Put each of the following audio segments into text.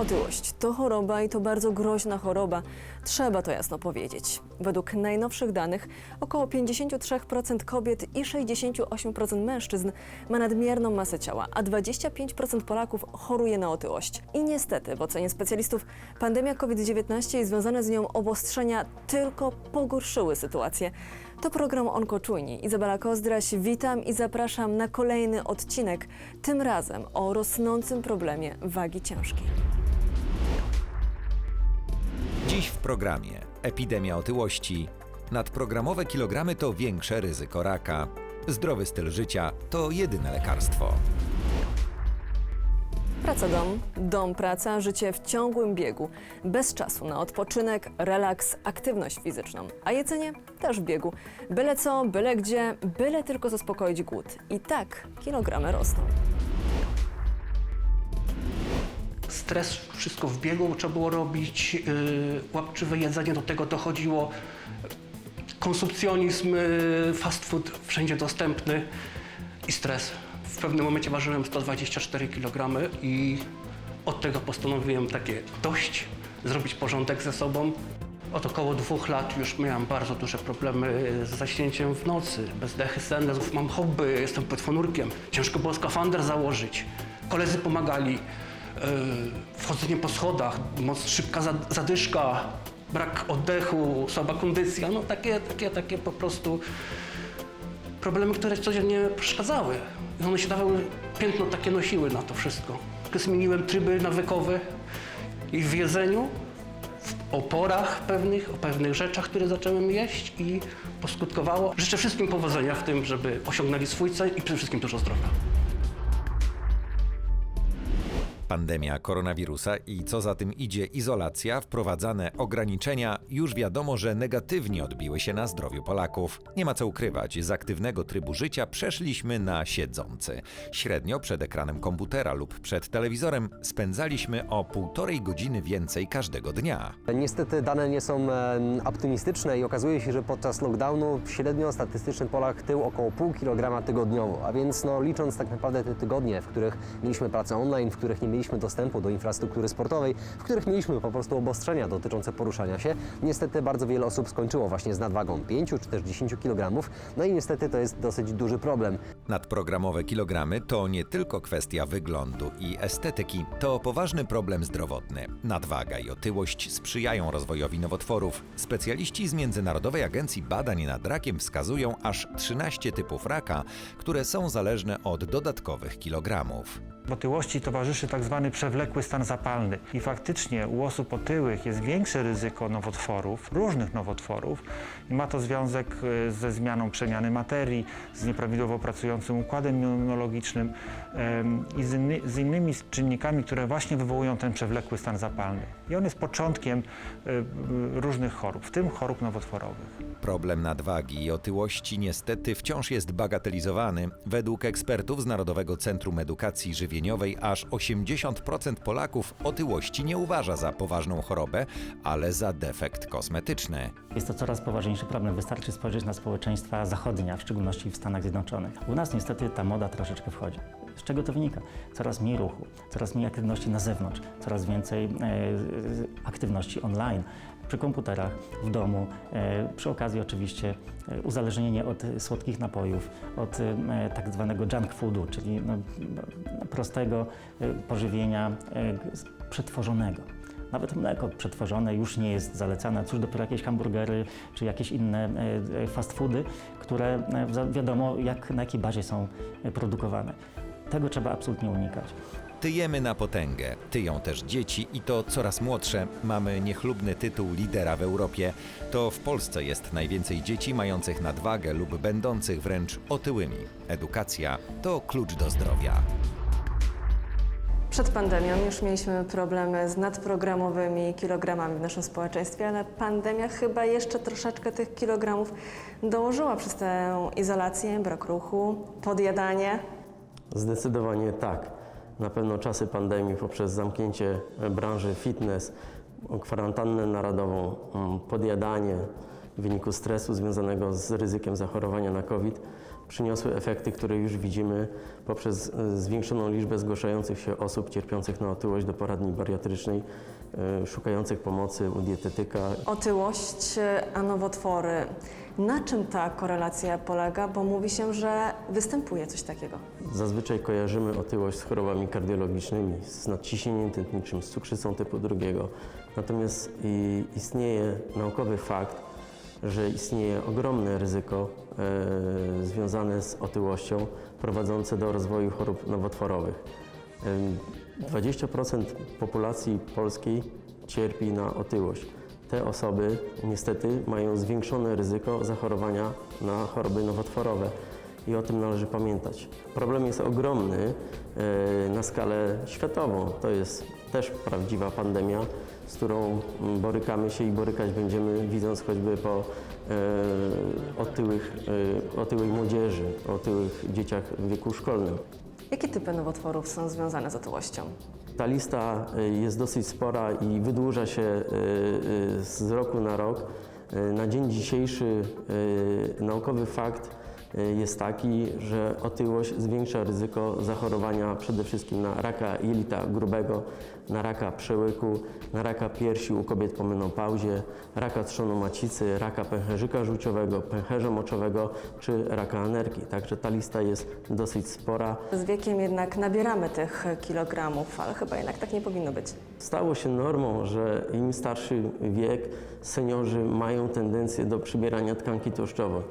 Otyłość to choroba i to bardzo groźna choroba. Trzeba to jasno powiedzieć. Według najnowszych danych około 53% kobiet i 68% mężczyzn ma nadmierną masę ciała, a 25% Polaków choruje na otyłość. I niestety, w ocenie specjalistów, pandemia COVID-19 i związane z nią obostrzenia tylko pogorszyły sytuację. To program Onkoczujni. Izabela Kozdraś, witam i zapraszam na kolejny odcinek, tym razem o rosnącym problemie wagi ciężkiej. Dziś w programie epidemia otyłości. Nadprogramowe kilogramy to większe ryzyko raka. Zdrowy styl życia to jedyne lekarstwo. Praca dom, dom praca, życie w ciągłym biegu, bez czasu na odpoczynek, relaks, aktywność fizyczną, a jedzenie też w biegu. Byle co, byle gdzie, byle tylko zaspokoić głód. I tak kilogramy rosną. Stres, wszystko w biegu trzeba było robić, yy, łapczywe jedzenie, do tego dochodziło konsumpcjonizm, yy, fast food wszędzie dostępny i stres. W pewnym momencie ważyłem 124 kg i od tego postanowiłem takie dość, zrobić porządek ze sobą. Od około dwóch lat już miałem bardzo duże problemy z zaśnięciem w nocy, bezdechy senne. Mam hobby, jestem płetwonurkiem. Ciężko było skafander założyć. Koledzy pomagali. Yy, wchodzenie po schodach, moc, szybka za- zadyszka, brak oddechu, słaba kondycja. No takie, takie, takie po prostu problemy, które codziennie przeszkadzały. I one się dawały, piętno takie nosiły na to wszystko. Zmieniłem tryby nawykowe i w jedzeniu, w oporach pewnych, o pewnych rzeczach, które zacząłem jeść i poskutkowało. Życzę wszystkim powodzenia w tym, żeby osiągnęli swój cel i przede wszystkim dużo zdrowia. Pandemia koronawirusa i co za tym idzie izolacja, wprowadzane ograniczenia już wiadomo, że negatywnie odbiły się na zdrowiu Polaków. Nie ma co ukrywać, z aktywnego trybu życia przeszliśmy na siedzący. Średnio przed ekranem komputera lub przed telewizorem spędzaliśmy o półtorej godziny więcej każdego dnia. Niestety dane nie są e, optymistyczne i okazuje się, że podczas lockdownu średnio statystyczny Polak tył około pół kilograma tygodniowo, a więc no, licząc tak naprawdę te tygodnie, w których mieliśmy pracę online, w których nie mieliśmy dostępu do infrastruktury sportowej, w których mieliśmy po prostu obostrzenia dotyczące poruszania się, niestety bardzo wiele osób skończyło właśnie z nadwagą 5 czy też 10 kg, no i niestety to jest dosyć duży problem. Nadprogramowe kilogramy to nie tylko kwestia wyglądu i estetyki, to poważny problem zdrowotny. Nadwaga i otyłość sprzyjają rozwojowi nowotworów. Specjaliści z Międzynarodowej Agencji Badań nad Rakiem wskazują aż 13 typów raka, które są zależne od dodatkowych kilogramów. Otyłości towarzyszy tak zwany przewlekły stan zapalny i faktycznie u osób otyłych jest większe ryzyko nowotworów, różnych nowotworów i ma to związek e, ze zmianą przemiany materii, z nieprawidłowo pracującym układem immunologicznym i z, inny, z innymi czynnikami, które właśnie wywołują ten przewlekły stan zapalny. I on jest początkiem e, różnych chorób, w tym chorób nowotworowych. Problem nadwagi i otyłości niestety wciąż jest bagatelizowany. Według ekspertów z Narodowego Centrum Edukacji Żywieniowej aż 80% Polaków otyłości nie uważa za poważną chorobę, ale za defekt kosmetyczny. Jest to coraz poważniejszy problem. Wystarczy spojrzeć na społeczeństwa zachodnia, w szczególności w Stanach Zjednoczonych. U nas niestety ta moda troszeczkę wchodzi. Z czego to wynika? Coraz mniej ruchu, coraz mniej aktywności na zewnątrz, coraz więcej e, aktywności online, przy komputerach, w domu, e, przy okazji oczywiście e, uzależnienie od słodkich napojów, od tak zwanego junk foodu, czyli no, prostego pożywienia przetworzonego. Nawet mleko przetworzone już nie jest zalecane, cóż dopiero jakieś hamburgery czy jakieś inne fast foody, które wiadomo jak, na jakiej bazie są produkowane. Tego trzeba absolutnie unikać. Tyjemy na potęgę, tyją też dzieci i to coraz młodsze. Mamy niechlubny tytuł lidera w Europie. To w Polsce jest najwięcej dzieci mających nadwagę lub będących wręcz otyłymi. Edukacja to klucz do zdrowia. Przed pandemią już mieliśmy problemy z nadprogramowymi kilogramami w naszym społeczeństwie, ale pandemia chyba jeszcze troszeczkę tych kilogramów dołożyła przez tę izolację, brak ruchu, podjadanie. Zdecydowanie tak. Na pewno czasy pandemii poprzez zamknięcie branży fitness, kwarantannę narodową, mm, podjadanie w wyniku stresu związanego z ryzykiem zachorowania na COVID przyniosły efekty, które już widzimy poprzez e, zwiększoną liczbę zgłaszających się osób cierpiących na otyłość do poradni bariatrycznej, e, szukających pomocy u dietetyka. Otyłość, a nowotwory. Na czym ta korelacja polega? Bo mówi się, że występuje coś takiego. Zazwyczaj kojarzymy otyłość z chorobami kardiologicznymi, z nadciśnieniem tętniczym, z cukrzycą typu drugiego. Natomiast istnieje naukowy fakt, że istnieje ogromne ryzyko e, związane z otyłością prowadzące do rozwoju chorób nowotworowych. E, 20% populacji polskiej cierpi na otyłość. Te osoby niestety mają zwiększone ryzyko zachorowania na choroby nowotworowe i o tym należy pamiętać. Problem jest ogromny e, na skalę światową. To jest też prawdziwa pandemia, z którą borykamy się i borykać będziemy, widząc choćby po e, otyłych, e, otyłej młodzieży, otyłych dzieciach w wieku szkolnym. Jakie typy nowotworów są związane z otyłością? Ta lista jest dosyć spora i wydłuża się z roku na rok. Na dzień dzisiejszy naukowy fakt jest taki, że otyłość zwiększa ryzyko zachorowania przede wszystkim na raka jelita grubego, na raka przełyku, na raka piersi u kobiet po menopauzie, raka trzonu macicy, raka pęcherzyka żółciowego, pęcherza moczowego czy raka anerki. Także ta lista jest dosyć spora. Z wiekiem jednak nabieramy tych kilogramów, ale chyba jednak tak nie powinno być. Stało się normą, że im starszy wiek, seniorzy mają tendencję do przybierania tkanki tłuszczowej.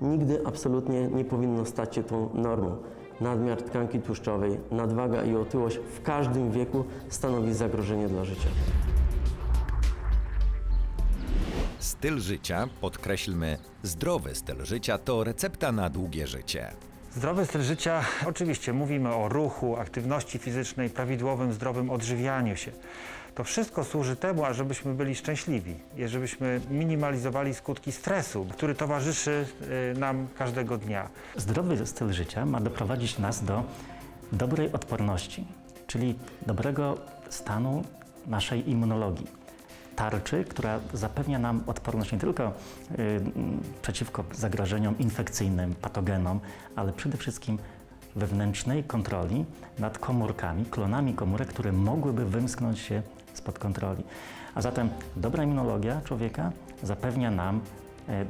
Nigdy absolutnie nie powinno stać się tą normą. Nadmiar tkanki tłuszczowej, nadwaga i otyłość w każdym wieku stanowi zagrożenie dla życia. Styl życia, podkreślmy, zdrowy styl życia to recepta na długie życie. Zdrowy styl życia, oczywiście mówimy o ruchu, aktywności fizycznej, prawidłowym, zdrowym odżywianiu się. To wszystko służy temu, ażebyśmy byli szczęśliwi i żebyśmy minimalizowali skutki stresu, który towarzyszy y, nam każdego dnia. Zdrowy styl życia ma doprowadzić nas do dobrej odporności, czyli dobrego stanu naszej immunologii. Tarczy, która zapewnia nam odporność nie tylko y, przeciwko zagrożeniom infekcyjnym, patogenom, ale przede wszystkim wewnętrznej kontroli nad komórkami, klonami komórek, które mogłyby wymsknąć się spod kontroli. A zatem dobra immunologia człowieka zapewnia nam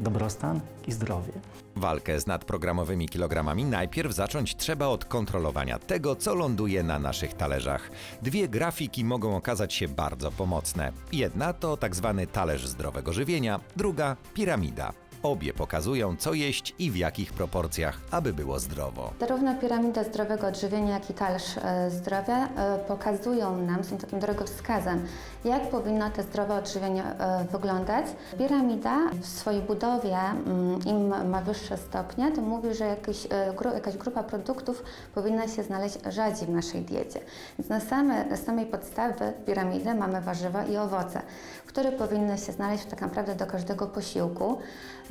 dobrostan i zdrowie. Walkę z nadprogramowymi kilogramami najpierw zacząć trzeba od kontrolowania tego, co ląduje na naszych talerzach. Dwie grafiki mogą okazać się bardzo pomocne. Jedna to tak zwany talerz zdrowego żywienia, druga piramida. Obie pokazują, co jeść i w jakich proporcjach, aby było zdrowo. Zarówno piramida zdrowego odżywienia, jak i talerz zdrowia e, pokazują nam, są takim drogowskazem, jak powinno to zdrowe odżywienie e, wyglądać. Piramida w swojej budowie, mm, im ma wyższe stopnie, to mówi, że jakiś, e, jakaś grupa produktów powinna się znaleźć rzadziej w naszej diecie. Więc na, same, na samej podstawie piramidy mamy warzywa i owoce, które powinny się znaleźć tak naprawdę do każdego posiłku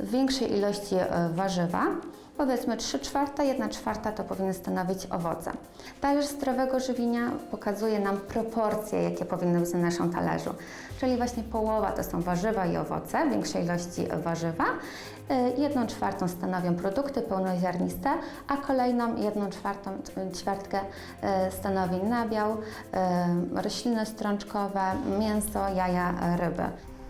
większej ilości e, warzywa. Powiedzmy 3 czwarte, 1 czwarta to powinny stanowić owoce. Talerz zdrowego żywienia pokazuje nam proporcje, jakie powinny być na naszym talerzu. Czyli właśnie połowa to są warzywa i owoce, większej ilości warzywa. Y, Jedną czwartą stanowią produkty pełnoziarniste, a kolejną jedną czwartą ćwiartkę y, stanowi nabiał, rośliny strączkowe, mięso, jaja, ryby.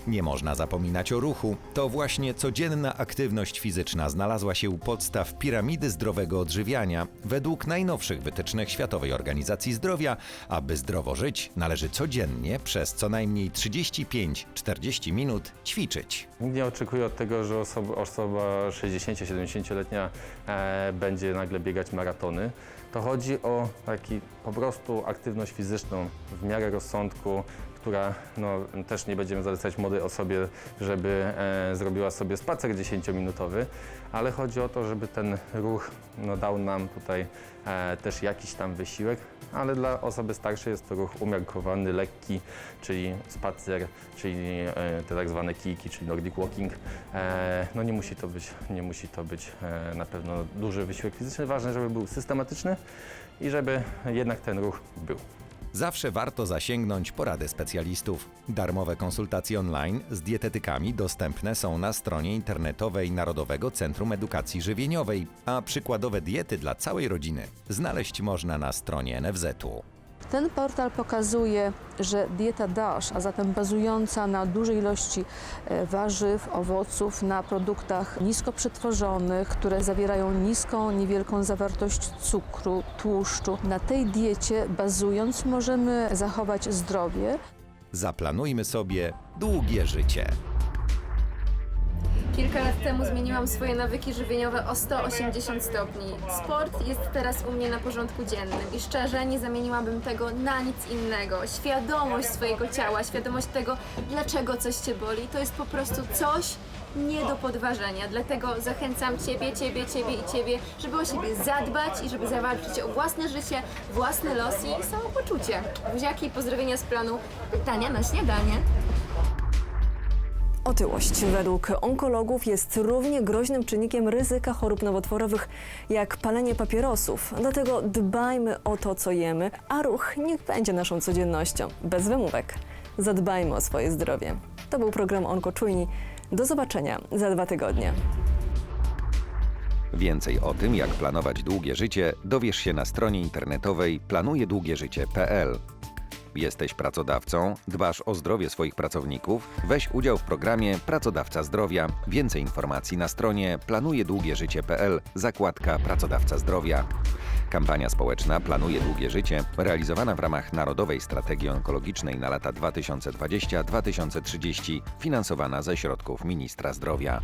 Nie można zapominać o ruchu. To właśnie codzienna aktywność fizyczna znalazła się u podstaw piramidy zdrowego odżywiania. Według najnowszych wytycznych Światowej Organizacji Zdrowia, aby zdrowo żyć, należy codziennie przez co najmniej 35-40 minut ćwiczyć. Nie oczekuje od tego, że osoba, osoba 60-70-letnia e, będzie nagle biegać maratony. To chodzi o taki po prostu aktywność fizyczną w miarę rozsądku, która no, też nie będziemy zalecać młodej osobie, żeby e, zrobiła sobie spacer 10-minutowy, ale chodzi o to, żeby ten ruch no, dał nam tutaj e, też jakiś tam wysiłek, ale dla osoby starszej jest to ruch umiarkowany, lekki, czyli spacer, czyli e, te tak zwane kijki, czyli Nordic Walking. E, no nie musi to być, nie musi to być e, na pewno duży wysiłek fizyczny. Ważne, żeby był systematyczny i żeby jednak ten ruch był. Zawsze warto zasięgnąć porady specjalistów. Darmowe konsultacje online z dietetykami dostępne są na stronie internetowej Narodowego Centrum Edukacji Żywieniowej, a przykładowe diety dla całej rodziny znaleźć można na stronie NFZ-u. Ten portal pokazuje, że dieta DASH, a zatem bazująca na dużej ilości e, warzyw, owoców, na produktach nisko przetworzonych, które zawierają niską, niewielką zawartość cukru, tłuszczu. Na tej diecie bazując możemy zachować zdrowie, Zaplanujmy sobie długie życie. Kilka lat temu zmieniłam swoje nawyki żywieniowe o 180 stopni. Sport jest teraz u mnie na porządku dziennym i szczerze nie zamieniłabym tego na nic innego. Świadomość swojego ciała, świadomość tego, dlaczego coś cię boli, to jest po prostu coś nie do podważenia. Dlatego zachęcam Ciebie, Ciebie, Ciebie i Ciebie, żeby o siebie zadbać i żeby zawalczyć o własne życie, własny los i samopoczucie. Buziaki pozdrowienia z planu Pytania na śniadanie. Otyłość według onkologów jest równie groźnym czynnikiem ryzyka chorób nowotworowych jak palenie papierosów. Dlatego dbajmy o to, co jemy, a ruch niech będzie naszą codziennością, bez wymówek. Zadbajmy o swoje zdrowie. To był program Onkoczujni. Do zobaczenia za dwa tygodnie. Więcej o tym, jak planować długie życie, dowiesz się na stronie internetowej planujedługieżycie.pl. Jesteś pracodawcą, dbasz o zdrowie swoich pracowników? Weź udział w programie Pracodawca Zdrowia. Więcej informacji na stronie planujedługieżycie.pl, zakładka Pracodawca Zdrowia. Kampania społeczna Planuje Długie Życie, realizowana w ramach Narodowej Strategii Onkologicznej na lata 2020-2030, finansowana ze środków Ministra Zdrowia.